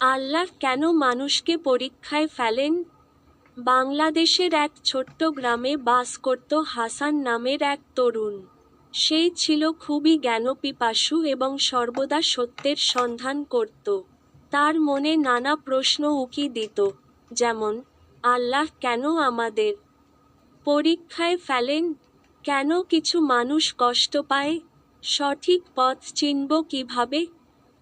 আল্লাহ কেন মানুষকে পরীক্ষায় ফেলেন? বাংলাদেশের এক ছোট্ট গ্রামে বাস করত হাসান নামের এক তরুণ। সেই ছিল খুবই জ্ঞানপিপাসু এবং সর্বদা সত্যের সন্ধান করত। তার মনে নানা প্রশ্ন উকি দিত, যেমন, আল্লাহ কেন আমাদের পরীক্ষায় ফেলেন? কেন কিছু মানুষ কষ্ট পায়? সঠিক পথ চিনব কীভাবে?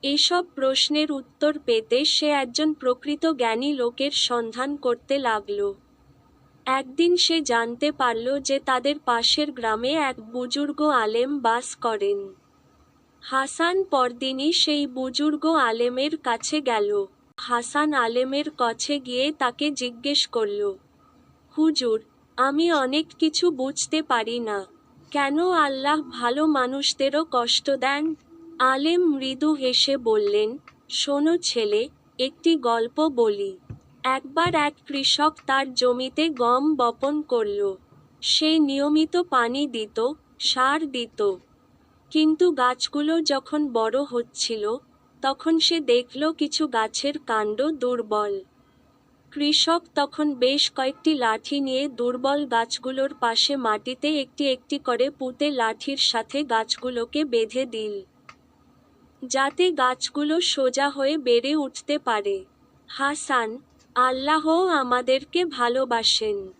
এসব প্রশ্নের উত্তর পেতে সে একজন প্রকৃত জ্ঞানী লোকের সন্ধান করতে লাগল। একদিন সে জানতে পারল যে তাদের পাশের গ্রামে এক বুজুর্গ আলেম বাস করেন। হাসান পরদিনই সেই বুজুর্গ আলেমের কাছে গেল। হাসান আলেমের কাছে গিয়ে তাকে জিজ্ঞেস করল, হুজুর, আমি অনেক কিছু বুঝতে পারি না। কেন আল্লাহ ভালো মানুষদেরও কষ্ট দেন? আলেম মৃদু হেসে বললেন, শোনো ছেলে, একটি গল্প বলি। একবার এক কৃষক তার জমিতে গম বপন করল। সে নিয়মিত পানি দিত, সার দিত। কিন্তু গাছগুলো যখন বড় হচ্ছিল, তখন সে দেখল কিছু গাছের কাণ্ড দুর্বল। কৃষক তখন বেশ কয়েকটি লাঠি নিয়ে দুর্বল গাছগুলোর পাশে মাটিতে একটি একটি করে পুঁতে লাঠির সাথে গাছগুলোকে বেঁধে দিল। যাতে গাছগুলো সোজা হয়ে বেড়ে উঠতে পারে। হাসান আল্লাহ আমাদেরকে ভালোবাসেন।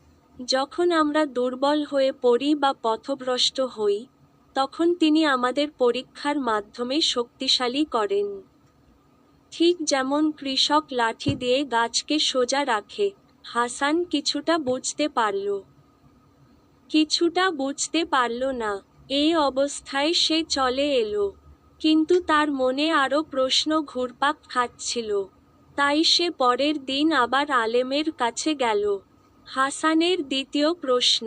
যখন আমরা দুর্বল হয়ে পড়ি বা পথভ্রষ্ট হই, তখন তিনি আমাদের পরীক্ষার মাধ্যমে শক্তিশালী করেন। ঠিক যেমন কৃষক লাঠি দিয়ে গাছকে সোজা রাখে, হাসান কিছুটা বুঝতে পারল। কিছুটা বুঝতে পারল না, এই অবস্থায় সে চলে এলো। কিন্তু তার মনে আরও প্রশ্ন ঘুরপাক খাচ্ছিল। তাই সে পরের দিন আবার আলেমের কাছে গেল। হাসানের দ্বিতীয় প্রশ্ন,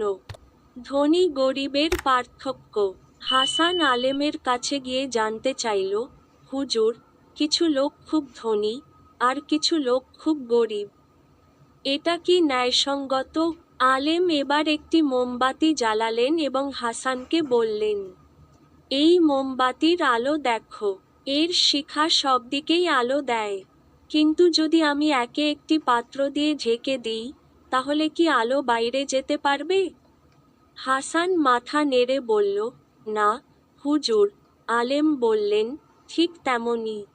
ধনী গরিবের পার্থক্য। হাসান আলেমের কাছে গিয়ে জানতে চাইল, হুজুর, কিছু লোক খুব ধনী আর কিছু লোক খুব গরিব। এটা কি ন্যায়সঙ্গত? আলেম এবার একটি মোমবাতি জ্বালালেন এবং হাসানকে বললেন এই মোমবাতির আলো দেখো, এর শিখা সব দিকেই আলো দেয়। কিন্তু যদি আমি একে একটি পাত্র দিয়ে ঝেঁকে দিই, তাহলে কি আলো বাইরে যেতে পারবে? হাসান মাথা নেড়ে বলল, না, হুজুর, আলেম বললেন ঠিক তেমনই।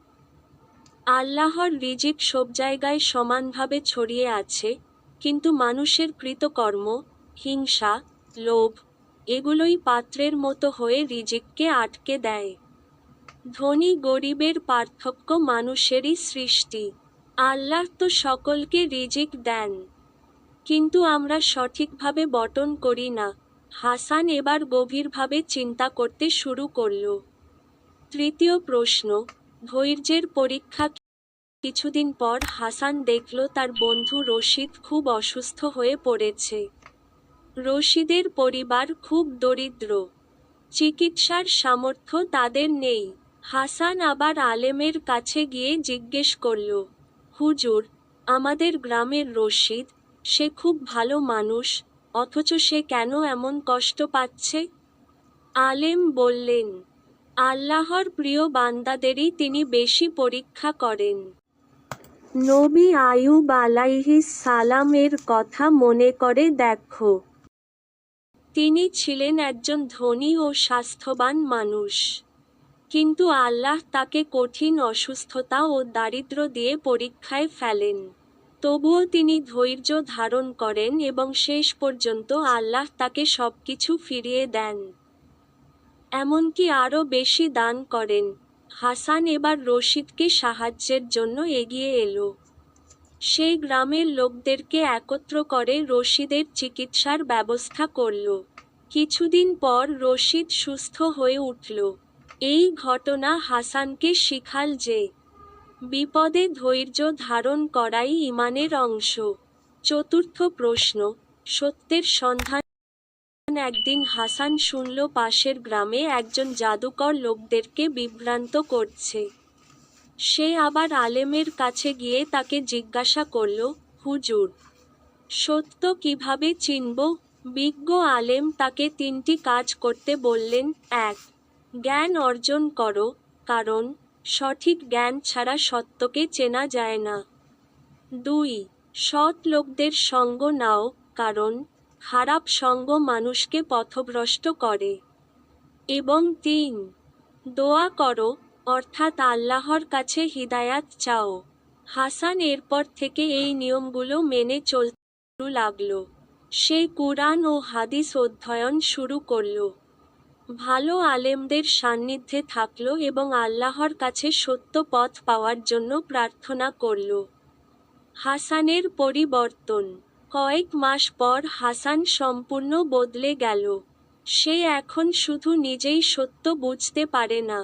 আল্লাহর রিজিক সব জায়গায় সমানভাবে ছড়িয়ে আছে, কিন্তু মানুষের কৃতকর্ম, হিংসা, লোভ এগুলোই পাত্রের মতো হয়ে রিজিককে আটকে দেয়। ধনী গরিবের পার্থক্য মানুষেরই সৃষ্টি। আল্লাহ তো সকলকে রিজিক দেন। কিন্তু আমরা সঠিকভাবে বটন করি না। হাসান এবার গভীরভাবে চিন্তা করতে শুরু করল। তৃতীয় প্রশ্ন, ধৈর্যের পরীক্ষা কিছুদিন পর হাসান দেখল তার বন্ধু রশিদ খুব অসুস্থ হয়ে পড়েছে। রশিদের পরিবার খুব দরিদ্র। চিকিৎসার সামর্থ্য তাদের নেই। হাসান আবার আলেমের কাছে গিয়ে জিজ্ঞেস করল, হুজুর, আমাদের গ্রামের রশিদ, সে খুব ভালো মানুষ, অথচ সে কেন এমন কষ্ট পাচ্ছে? আলেম বললেন, আল্লাহর প্রিয় বান্দাদেরই তিনি বেশি পরীক্ষা করেন। নবী আয়ুব আলাইহিস সালামের কথা মনে করে দেখো। তিনি ছিলেন একজন ধনী ও স্বাস্থ্যবান মানুষ। কিন্তু আল্লাহ তাকে কঠিন অসুস্থতা ও দারিদ্র্য দিয়ে পরীক্ষায় ফেলেন। তবুও তিনি ধৈর্য ধারণ করেন এবং শেষ পর্যন্ত আল্লাহ তাকে সবকিছু ফিরিয়ে দেন। এমনকি আরও বেশি দান করেন। হাসান এবার রশিদকে সাহায্যের জন্য এগিয়ে এলো। সেই গ্রামের লোকদেরকে একত্র করে রশিদের চিকিৎসার ব্যবস্থা করল। কিছুদিন পর রশিদ সুস্থ হয়ে উঠল। এই ঘটনা হাসানকে শিখাল যে, বিপদে ধৈর্য ধারণ করাই ইমানের অংশ। চতুর্থ প্রশ্ন, সত্যের সন্ধান। একদিন হাসান শুনল পাশের গ্রামে একজন জাদুকর লোকদেরকে বিভ্রান্ত করছে। সে আবার আলেমের কাছে গিয়ে তাকে জিজ্ঞাসা করল, হুজুর, সত্য কীভাবে চিনব? বিজ্ঞ আলেম তাকে তিনটি কাজ করতে বললেন, এক, জ্ঞান অর্জন করো, কারণ সঠিক জ্ঞান ছাড়া সত্যকে চেনা যায় না। দুই, সৎ লোকদের সঙ্গ নাও, কারণ খারাপ সঙ্গ মানুষকে পথভ্রষ্ট করে। এবং তিন, দোয়া করো অর্থাৎ আল্লাহর কাছে হিদায়াত চাও। হাসান এরপর থেকে এই নিয়মগুলো মেনে চলতে লাগল। সে কুরআন ও হাদিস অধ্যয়ন শুরু করল। ভালো আলেমদের সান্নিধ্যে থাকল এবং আল্লাহর কাছে সত্য পথ পাওয়ার জন্য প্রার্থনা করল। হাসানের পরিবর্তন। কয়েক মাস পর হাসান সম্পূর্ণ বদলে গেল। সে এখন শুধু নিজেই সত্য বুঝতে পারে না।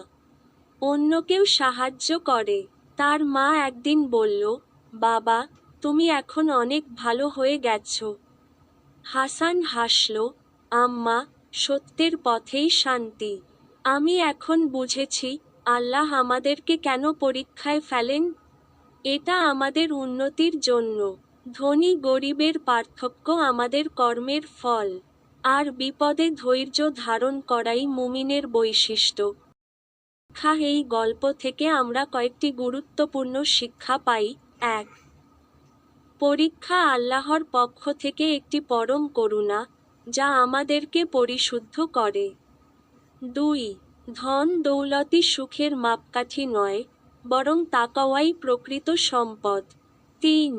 অন্যকেও সাহায্য করে। তার মা একদিন বলল, বাবা, তুমি এখন অনেক ভালো হয়ে গেছ। হাসান হাসল, আম্মা, সত্যের পথেই শান্তি। আমি এখন বুঝেছি আল্লাহ আমাদেরকে কেন পরীক্ষায় ফেলেন। এটা আমাদের উন্নতির জন্য। ধনী গরিবের পার্থক্য আমাদের কর্মের ফল। আর বিপদে ধৈর্য ধারণ করাই মুমিনের বৈশিষ্ট্য। শিক্ষা এই গল্প থেকে আমরা কয়েকটি গুরুত্বপূর্ণ শিক্ষা পাই। এক, পরীক্ষা আল্লাহর পক্ষ থেকে একটি পরম করুণা, যা আমাদেরকে পরিশুদ্ধ করে। দুই, ধন দৌলতি সুখের মাপকাঠি নয়, বরং তাকাওয়াই প্রকৃত সম্পদ। তিন,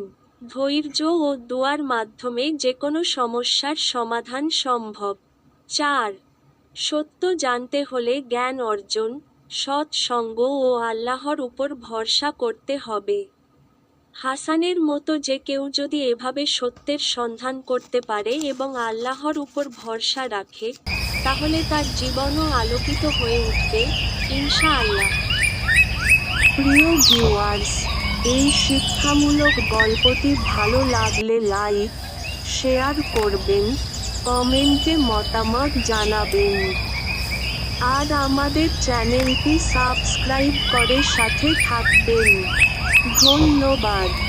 ধৈর্য ও দোয়ার মাধ্যমে যে কোনো সমস্যার সমাধান সম্ভব। চার, সত্য জানতে হলে জ্ঞান অর্জন সৎ সঙ্গ ও আল্লাহর উপর ভরসা করতে হবে। হাসানের মতো যে কেউ যদি এভাবে সত্যের সন্ধান করতে পারে এবং আল্লাহর উপর ভরসা রাখে, তাহলে তার জীবনও আলোকিত হয়ে উঠবে, ইনশাআল্লাহ। প্রিয় ভিউয়ার্স এই শিক্ষামূলক গল্পটি ভালো লাগলে লাইক শেয়ার করবেন, কমেন্টে মতামত জানাবেন। আর আমাদের চ্যানেলটি সাবস্ক্রাইব করে সাথে থাকবেন। ধন্যবাদ।